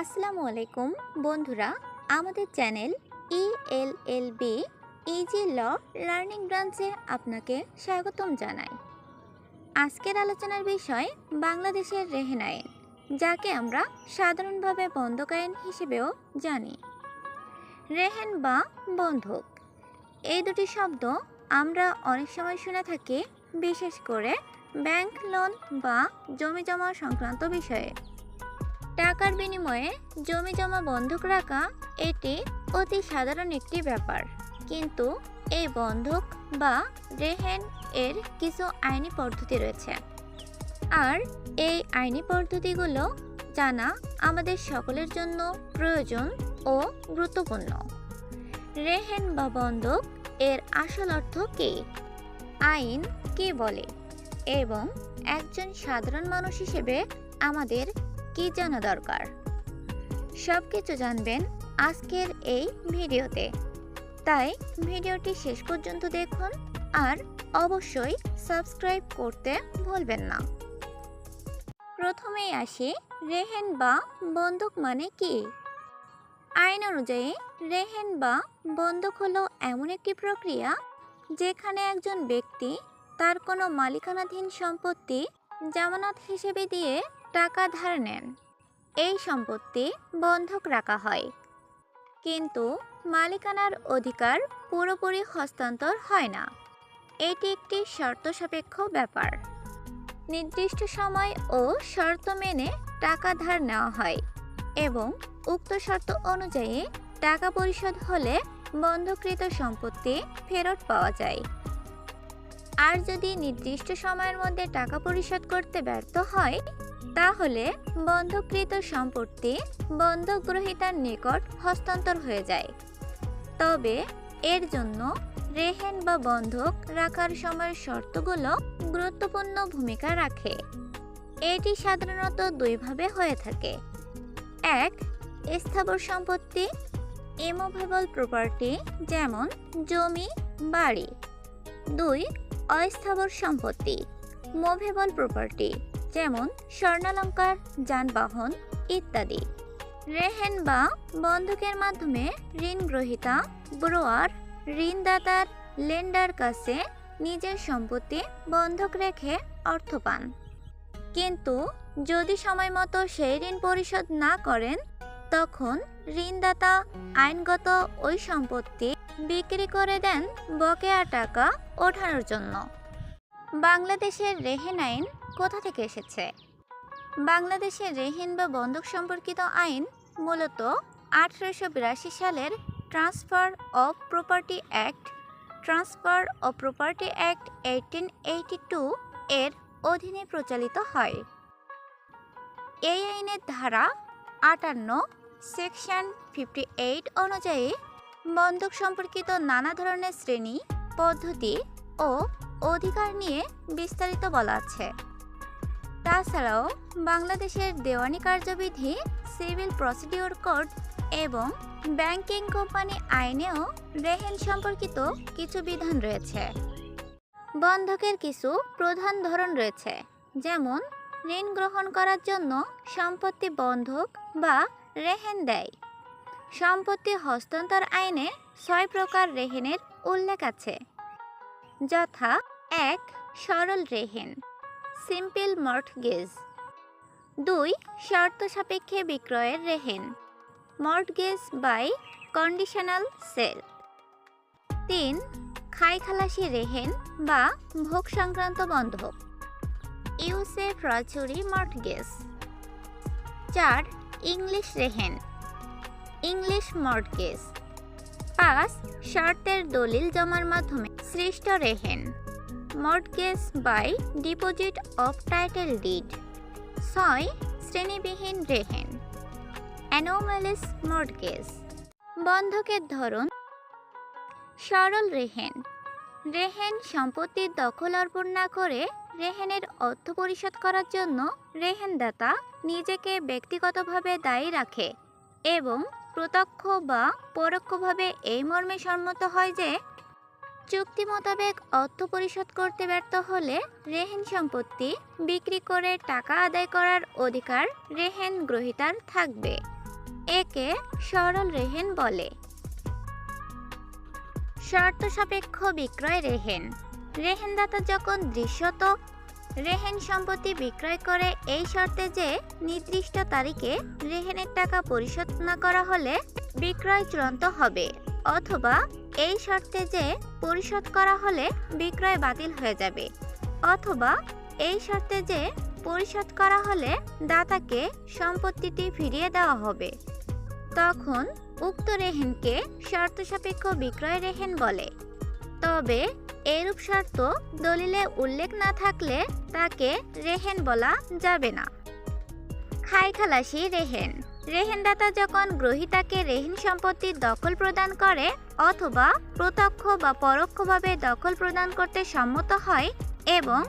আসসালামু আলাইকুম বন্ধুরা, আমাদের channel E L L B easy law learning ব্রাঞ্চে আপনাকে স্বাগতম জানাই। আজকের আলোচনার বিষয় বাংলাদেশের রেহেন আইন, যাকে আমরা সাধারণভাবে বন্ধক আইন হিসেবেও জানি। রেহেন বা বন্ধক, এই দুটি শব্দ আমরা অনেক সময় শুনে থাকি, বিশেষ করে ব্যাংক লোন বা জমি জমা সংক্রান্ত বিষয়ে। টাকার বিনিময়ে জমি জমা বন্ধক রাখা এটি অতি সাধারণ একটি ব্যাপার। কিন্তু এই বন্ধক বা রেহেন এর কিছু আইনি পদ্ধতি রয়েছে। আর এই আইনি পদ্ধতিগুলো জানা আমাদের সকলের জন্য প্রয়োজন ও গুরুত্বপূর্ণ। রেহেন বা বন্ধক এর আসল অর্থ কী? আইন কি বলে? এবং একজন সাধারণ মানুষ হিসেবে আমাদের কি জানা দরকার? সব কিছু জানবেন আজকের এই ভিডিওতে। তাই ভিডিওটি শেষ পর্যন্ত দেখুন আর অবশ্যই সাবস্ক্রাইব করতে ভুলবেন না। প্রথমেই আসি রেহেন বা বন্দুক মানে কি? আইন অনুযায়ী রেহেন বা বন্দুক হলো এমন একটি প্রক্রিয়া যেখানে একজন ব্যক্তি তার কোনো মালিকানাধীন সম্পত্তি জামানত হিসেবে দিয়ে টাকা ধার নেন। এই সম্পত্তি বন্ধক রাখা হয়। কিন্তু মালিকানার অধিকার পুরোপুরি হস্তান্তর হয় না। এটি একটি শর্ত সাপেক্ষ ব্যাপার। নির্দিষ্ট সময় ও শর্ত মেনে টাকা ধার নেওয়া হয় এবং উক্ত শর্ত অনুযায়ী টাকা পরিশোধ হলে বন্ধকৃত সম্পত্তি ফেরত পাওয়া যায়। আর যদি নির্দিষ্ট সময়ের মধ্যে টাকা পরিশোধ করতে ব্যর্থ হয় তাহলে বন্ধকৃত সম্পত্তি বন্ধক গ্রহীতার নিকট হস্তান্তর হয়ে যায়। তবে এর জন্য রেহেন বা বন্ধক রাখার সময়ের শর্তগুলো গুরুত্বপূর্ণ ভূমিকা রাখে। এটি সাধারণত দুইভাবে হয়ে থাকে। এক, স্থাবর সম্পত্তি ইমুভেবল প্রপার্টি যেমন জমি, বাড়ি। দুই, অস্থাবর সম্পত্তি মুভেবল প্রপার্টি যেমন স্বর্ণালঙ্কার, যানবাহন ইত্যাদি। রেহেন বা বন্ধকের মাধ্যমে ঋণ গ্রহীতা ব্রোয়ার, ঋণদাতার লেন্ডার কাছে নিজের সম্পত্তি বন্ধক রেখে অর্থ পান। কিন্তু যদি সময় মতো সেই ঋণ পরিশোধ না করেন, তখন ঋণদাতা আইনগত ওই সম্পত্তি বিক্রি করে দেন বকেয়া টাকা ওঠানোর জন্য। বাংলাদেশের রেহেন আইন কোথা থেকে এসেছে? বাংলাদেশের রেহেন বা বন্ধক সম্পর্কিত আইন মূলত আঠারোশো বিরাশি সালের transfer of property act, transfer of property act eighteen eighty two এর অধীনে প্রচালিত হয়। এই আইনের ধারা আটান্ন, সেকশন ফিফটি এইট অনুযায়ী বন্ধক সম্পর্কিত নানা ধরনের শ্রেণি, পদ্ধতি ও অধিকার নিয়ে বিস্তারিত বলা আছে। তাছাড়াও বাংলাদেশের দেওয়ানি কার্যবিধি, সিভিল প্রসিডিওর কোড এবং ব্যাংকিং কোম্পানি আইনেও রেহেন সম্পর্কিত কিছু বিধান রয়েছে। বন্ধকের কিছু প্রধান ধরন রয়েছে, যেমন ঋণ গ্রহণ করার জন্য সম্পত্তি বন্ধক বা রেহেন দেয়। সম্পত্তি হস্তান্তর আইনে ছয় প্রকার রেহেনের উল্লেখ আছে, যথা এক, সরল রেহেন। Simple mortgage. দুই শর্ত সাপেক্ষে বিক্রয়ের Rehan. Mortgage by conditional sale. তিন খাই খালাসি রেহেন বা ভোগ সংক্রান্ত বন্ধক ইউসে ফ্রচুরি মর্টগেজ। চার, ইংলিশ রেহেন। English mortgage. পাঁচ, শর্তের দলিল জমার মাধ্যমে সৃষ্ট Rehan. Mortgage by deposit of title deed. ছয়, শ্রেণীবিহীন রেহেন। Anomalies mortgage. বন্ধকের ধরন। সরল রেহেন। রেহেন সম্পত্তির দখল অর্পণ না করে রেহেনের অর্থ পরিশোধ করার জন্য রেহেনদাতা নিজেকে ব্যক্তিগতভাবে দায়ী রাখে এবং প্রত্যক্ষ বা পরোক্ষভাবে এই মর্মে সম্মত হয় যে চুক্তি মোতাবেক অর্থ পরিশোধ করতে ব্যর্থ হলে রেহেন সম্পত্তি বিক্রি করে টাকা আদায় করার অধিকার রেহেন গ্রহীতার থাকবে। একে সরল রেহেন বলে। শর্ত সাপেক্ষ বিক্রয় রেহেন। রেহেনদাতা যখন দৃশ্যত, রেহেন সম্পত্তি বিক্রয় করে এই শর্তে যে নির্দিষ্ট তারিখে রেহেনের টাকা পরিশোধ না করা হলে বিক্রয় চূড়ান্ত হবে। অথবা এই শর্তে যে পরিশোধ করা হলে বিক্রয় বাতিল হয়ে যাবে, অথবা এই শর্তে যে পরিশোধ করা হলে দাতাকে সম্পত্তিটি ফিরিয়ে দেওয়া হবে। তখন উক্ত রেহেনকে শর্ত সাপেক্ষ বিক্রয় রেহেন বলে। তবে এরূপ শর্ত দলিলে উল্লেখ না থাকলে তাকে রেহেন বলা যাবে না। খাই খালাসি রেহেন। রেহেনদাতা যখন গ্রহীতাকে রেহেন সম্পত্তির দখল প্রদান করে অথবা প্রত্যক্ষ বা পরোক্ষভাবে দখল প্রদান করতে সম্মত হয় এবং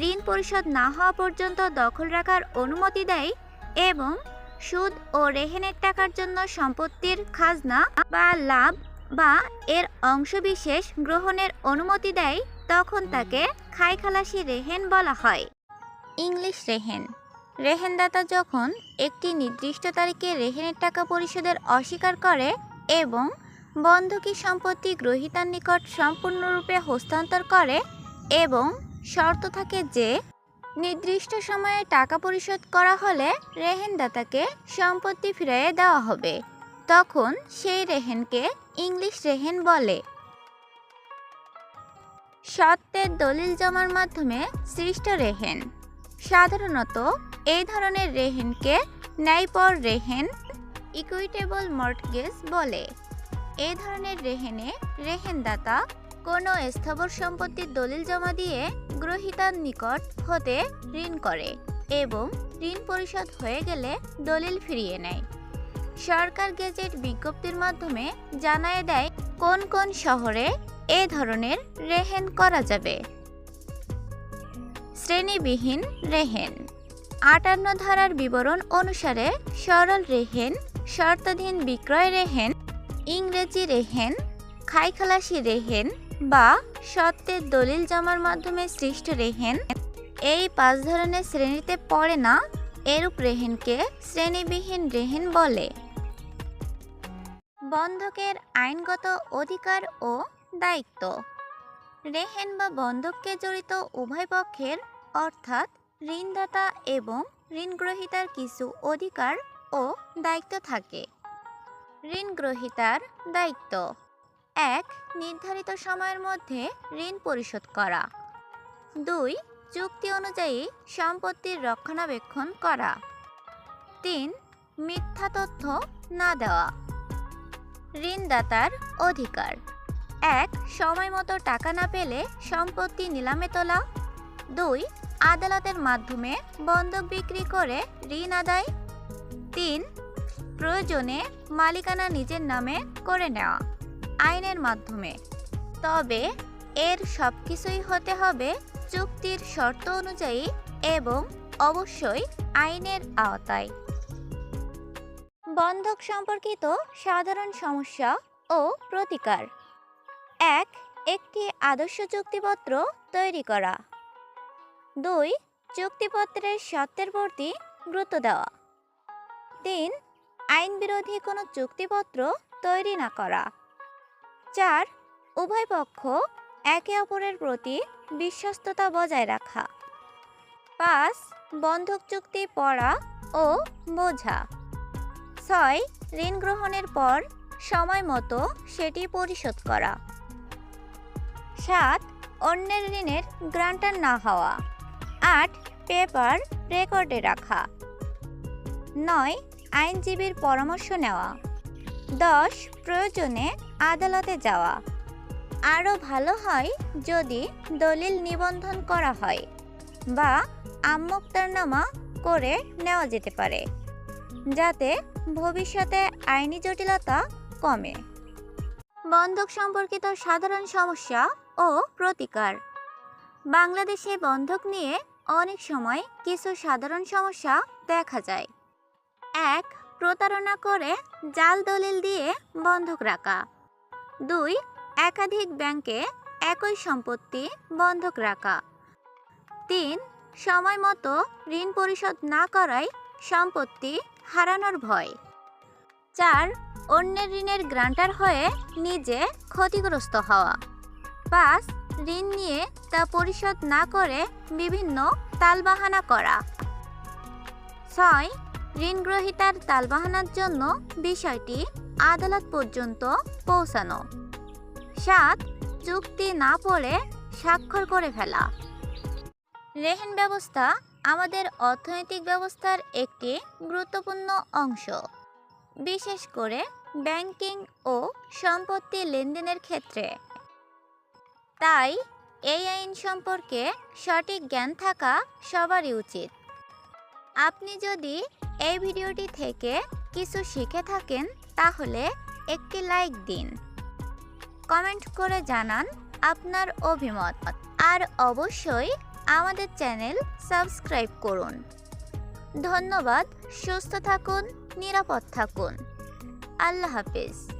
ঋণ পরিশোধ না হওয়া পর্যন্ত দখল রাখার অনুমতি দেয় এবং সুদ ও রেহেনের টাকার জন্য সম্পত্তির খাজনা বা লাভ বা এর অংশবিশেষ গ্রহণের অনুমতি দেয়, তখন তাকে খাই খালাসি রেহেন বলা হয়। ইংলিশ রেহেন রেহেনদাতা যখন একটি নির্দিষ্ট তারিখে রেহেনের টাকা পরিশোধের অস্বীকার করে এবং বন্ধকি সম্পত্তি গ্রহীতার নিকট সম্পূর্ণরূপে হস্তান্তর করে এবং শর্ত থাকে যে নির্দিষ্ট সময়ে টাকা পরিশোধ করা হলে রেহেনদাতাকে সম্পত্তি ফিরিয়ে দেওয়া হবে। তখন সেই রেহেনকে ইংলিশ রেহেন বলে। সত্ত্বের দলিল জমার মাধ্যমে সৃষ্ট রেহেন। সাধারণত এই ধরনের রেহেনকে ন্যায়পর রেহেন ইকুইটেবল মর্টগেজ বলে। এই ধরনের রেহেনে রেহেনদাতা কোনো স্থাবর সম্পত্তির দলিল জমা দিয়ে গ্রহীতার নিকট হতে ঋণ করে এবং ঋণ পরিশোধ হয়ে গেলে দলিল ফিরিয়ে নেয়। সরকার গেজেট বিজ্ঞপ্তির মাধ্যমে জানায় দেয় কোন কোন শহরে এ ধরনের রেহেন করা যাবে। শ্রেণীবিহীন রেহেন। আটান্ন ধারার বিবরণ অনুসারে সরল রেহেন, শর্তাধীন বিক্রয় রেহেন, ইংরেজি রেহেন, খাইখালাসি রেহেন বা সত্ত্বের দলিল জমার মাধ্যমে সৃষ্ট রেহেন, এই পাঁচ ধরনের শ্রেণীতে পড়ে না, এরূপ রেহেনকে শ্রেণীবিহীন রেহেন বলে। বন্ধকের আইনগত অধিকার ও দায়িত্ব। রেহেন বা বন্ধককে জড়িত উভয় পক্ষের, অর্থাৎ ঋণদাতা এবং ঋণগ্রহীতার কিছু অধিকার ও দায়িত্ব থাকে। ঋণগ্রহীতার দায়িত্ব। এক, নির্ধারিত সময়ের মধ্যে ঋণ পরিশোধ করা। দুই, চুক্তি অনুযায়ী সম্পত্তির রক্ষণাবেক্ষণ করা। তিন, মিথ্যা তথ্য না দেওয়া। ঋণদাতার অধিকার। এক, সময় মতো টাকা না পেলে সম্পত্তি নিলামে তোলা। দুই আদালতের মাধ্যমে বন্ধক বিক্রি করে ঋণ আদায়। তিন, প্রয়োজনে মালিকানা নিজের নামে করে নেওয়া আইনের মাধ্যমে। তবে এর সব কিছুই হতে হবে চুক্তির শর্ত অনুযায়ী এবং অবশ্যই আইনের আওতায়। বন্ধক সম্পর্কিত সাধারণ সমস্যা ও প্রতিকার। এক, একটি আদর্শ চুক্তিপত্র তৈরি করা। দুই, চুক্তিপত্রের সত্যের প্রতি গুরুত্ব দেওয়া। তিন আইন বিরোধী কোনো চুক্তিপত্র তৈরি না করা। চার, উভয় পক্ষ একে অপরের প্রতি বিশ্বস্ততা বজায় রাখা। পাঁচ, বন্ধক চুক্তি পড়া ও বোঝা। ছয়, ঋণ গ্রহণের পর সময় মতো সেটি পরিশোধ করা। সাত, অন্যের ঋণের গ্রান্টার না হওয়া। আট পেপার রেকর্ডে রাখা। নয় আইনজীবীর পরামর্শ নেওয়া। দশ প্রয়োজনে আদালতে যাওয়া। আরও ভালো হয় যদি দলিল নিবন্ধন করা হয় বা আমোক্তারনামা করে নেওয়া যেতে পারে, যাতে ভবিষ্যতে আইনি জটিলতা কমে। বন্ধক সম্পর্কিত সাধারণ সমস্যা ও প্রতিকার। বাংলাদেশে বন্ধক নিয়ে অনেক সময় কিছু সাধারণ সমস্যা দেখা যায়। এক, প্রতারণা করে জাল দলিল দিয়ে বন্ধক রাখা। দুই, একাধিক ব্যাংকে একই সম্পত্তি বন্ধক রাখা। তিন, সময় মতো ঋণ পরিশোধ না করায় সম্পত্তি হারানোর ভয়। চার, অন্যের ঋণের গ্রান্টার হয়ে নিজে ক্ষতিগ্রস্ত হওয়া। পাঁচ ঋণ নিয়ে তা পরিশোধ না করে বিভিন্ন তালবাহানা করা। ছয় ঋণ গ্রহীতার তালবাহানার জন্য বিষয়টি আদালত পর্যন্ত পৌঁছানো। সাত, চুক্তি না পড়ে স্বাক্ষর করে ফেলা। রেহেন ব্যবস্থা আমাদের অর্থনৈতিক ব্যবস্থার একটি গুরুত্বপূর্ণ অংশ। বিশেষ করে ব্যাংকিং ও সম্পত্তি লেনদেনের ক্ষেত্রে। তাই এই আইন সম্পর্কে সঠিক জ্ঞান থাকা সবারই উচিত। আপনি যদি এই ভিডিওটি থেকে কিছু শিখে থাকেন, তাহলে একটি লাইক দিন। কমেন্ট করে জানান আপনার অভিমত। আর অবশ্যই আমাদের চ্যানেল সাবস্ক্রাইব করুন। ধন্যবাদ, সুস্থ থাকুন, নিরাপদ থাকুন। আল্লাহ হাফিজ।